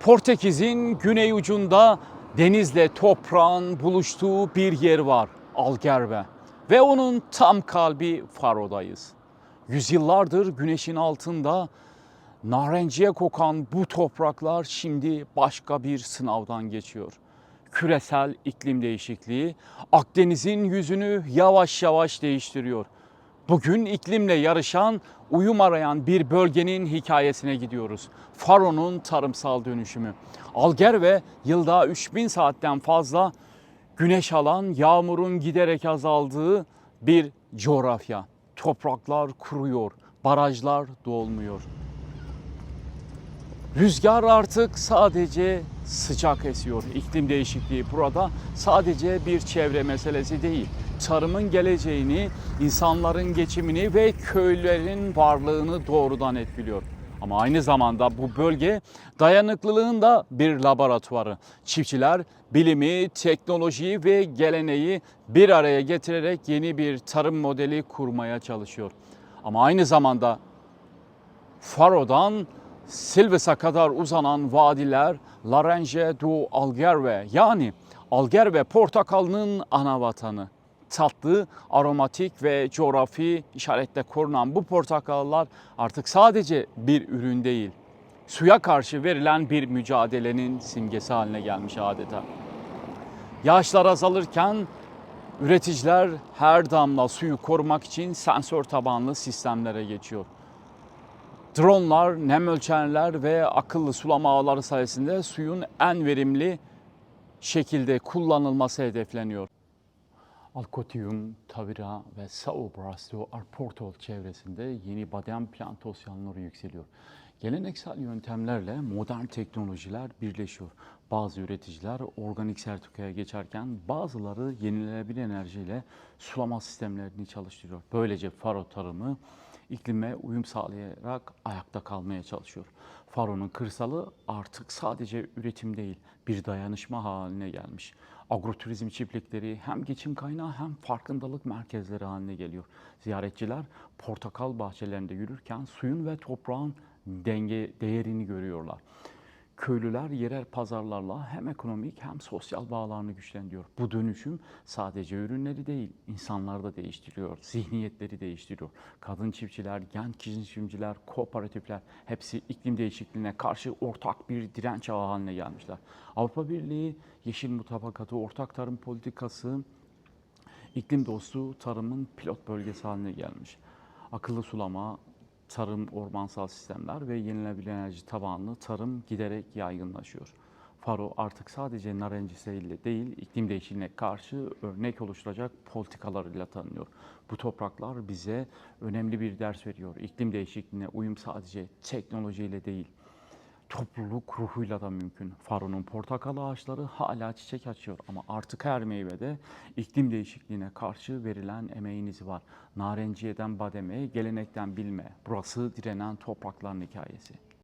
Portekiz'in güney ucunda denizle toprağın buluştuğu bir yer var. Algerve. Ve onun tam kalbi Faro'dayız. Yüzyıllardır güneşin altında narenciye kokan bu topraklar şimdi başka bir sınavdan geçiyor. Küresel iklim değişikliği Akdeniz'in yüzünü yavaş yavaş değiştiriyor. Bugün iklimle yarışan, uyum arayan bir bölgenin hikayesine gidiyoruz. Faro'nun tarımsal dönüşümü. Algerve yılda 3000 saatten fazla güneş alan, yağmurun giderek azaldığı bir coğrafya. Topraklar kuruyor, barajlar dolmuyor. Rüzgar artık sadece sıcak esiyor. İklim değişikliği burada sadece bir çevre meselesi değil. Tarımın geleceğini, insanların geçimini ve köylerin varlığını doğrudan etkiliyor. Ama aynı zamanda bu bölge dayanıklılığın da bir laboratuvarı. Çiftçiler bilimi, teknolojiyi ve geleneği bir araya getirerek yeni bir tarım modeli kurmaya çalışıyor. Ama aynı zamanda Faro'dan Silves'e kadar uzanan vadiler Larange du Algarve yani Algarve portakalının ana vatanı. Tatlı, aromatik ve coğrafi işaretle korunan bu portakallar artık sadece bir ürün değil, suya karşı verilen bir mücadelenin simgesi haline gelmiş adeta. Yağışlar azalırken üreticiler her damla suyu korumak için sensör tabanlı sistemlere geçiyor. Dronlar, nem ölçerler ve akıllı sulama ağları sayesinde suyun en verimli şekilde kullanılması hedefleniyor. Alkotium, Tavira ve Sao Brasto Arportol çevresinde yeni badem plantasyonları yükseliyor. Geleneksel yöntemlerle modern teknolojiler birleşiyor. Bazı üreticiler organik sertifikaya geçerken bazıları yenilenebilir enerjiyle sulama sistemlerini çalıştırıyor. Böylece faro tarımı iklime uyum sağlayarak ayakta kalmaya çalışıyor. Faro'nun kırsalı artık sadece üretim değil, bir dayanışma haline gelmiş. Agroturizm çiftlikleri hem geçim kaynağı hem farkındalık merkezleri haline geliyor. Ziyaretçiler portakal bahçelerinde yürürken suyun ve toprağın denge değerini görüyorlar. Köylüler yerel pazarlarla hem ekonomik hem sosyal bağlarını güçlendiriyor. Bu dönüşüm sadece ürünleri değil, insanları da değiştiriyor, zihniyetleri değiştiriyor. Kadın çiftçiler, genç girişimciler, kooperatifler hepsi iklim değişikliğine karşı ortak bir direnç ağı haline gelmişler. Avrupa Birliği Yeşil Mutabakatı Ortak Tarım Politikası iklim dostu tarımın pilot bölgesi haline gelmiş. Akıllı sulama, tarım, ormansal sistemler ve yenilenebilir enerji tabanlı tarım giderek yaygınlaşıyor. Faro artık sadece narencisiyle değil, iklim değişikliğine karşı örnek oluşturacak politikalarıyla tanınıyor. Bu topraklar bize önemli bir ders veriyor. İklim değişikliğine uyum sadece teknolojiyle değil, topluluk ruhuyla da mümkün. Faro'nun portakal ağaçları hala çiçek açıyor ama artık her meyvede iklim değişikliğine karşı verilen emeğin izi var. Narenciyeden bademe, gelenekten bilme. Burası direnen toprakların hikayesi.